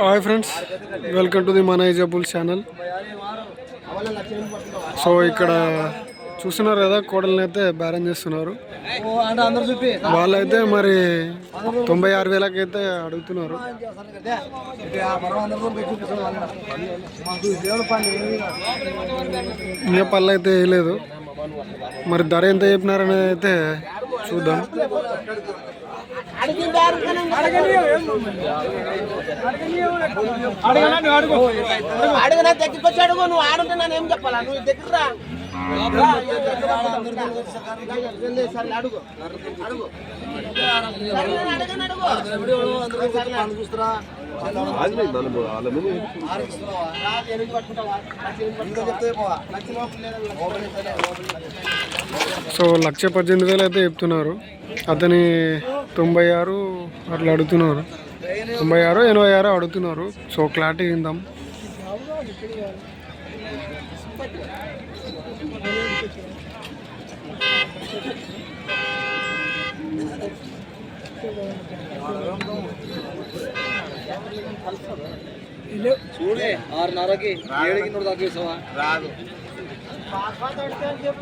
Hi friends welcome to the మనైజబుల్ channel so ఇక్కడ చూస్తున్నారు కదా కోడల్ని అయితే బేరం చేస్తున్నారు. వాళ్ళైతే మరి తొంభై ఆరు వేలకైతే అడుగుతున్నారు. మాకు ఇంకా పళ్ళు అయితే వేయలేదు మరి ధర ఎంత చెప్పినారనేది అయితే చూద్దాం అడుగునా దగ్గరికి అడుగు నువ్వు ఆడుంటే నన్ను ఏం చెప్పాలా నువ్వు దగ్గర రా. రా, అడుగు సో లక్ష పద్దెనిమిది వేలు అయితే చెప్తున్నారు. అతని తొంభై ఆరు అట్లా అడుగుతున్నారు. తొంభై ఆరు ఎనభై ఆరు అడుగుతున్నారు. So clarity ఇందాం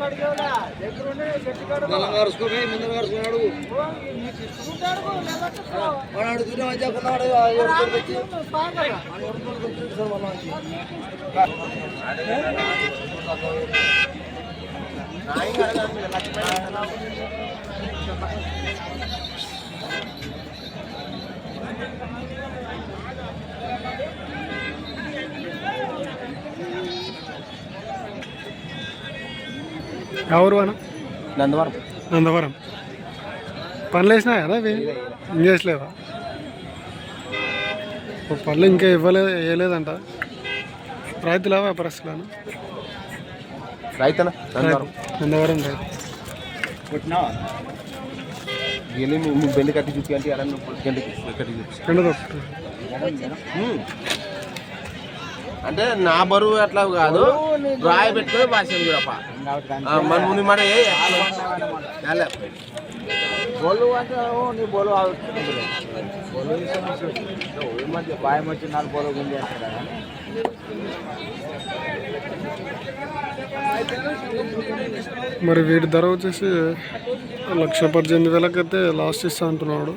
అడిగేవాడా? దగ్గర ఉండి గట్టిగా అడుగు. నల్ల గారుసుకోపోయి ముందర గారుసుకున్నాడు నీ తీసుకుంటే అడుగు, లేకపోతే వాడు అడుగుతున్నా మధ్య కొన్నాడు ఎవరితో పెట్టి పాకరా. ఎవరు అన్న? నందవరం. నందవరం. పనులు వేసినా కదా అవి ఇంకేసలేవా పళ్ళు ఇంకా ఇవ్వలేదు వేయలేదంట. రైతులా వ్యాపారస్తులను రైతన నందవరం. రైతు వెళ్ళి మీ బెండి కట్టి చూపి అంటే ఎలా కట్టి చూపి అంటే నా బరువు అట్లా కాదు రాయి పెట్టుకొని భాష్యం చూడప్ప మన ముందు మన ఏ చాలే. బోలు అంటే ఓ నీ బోలు బోలు మధ్య నాకు బోలు గుండి అంటారా మరి వీటి ధర వచ్చేసి లక్ష పద్దెనిమిది వేలకైతే లాస్ట్ ఇస్తా అంటున్నాడు.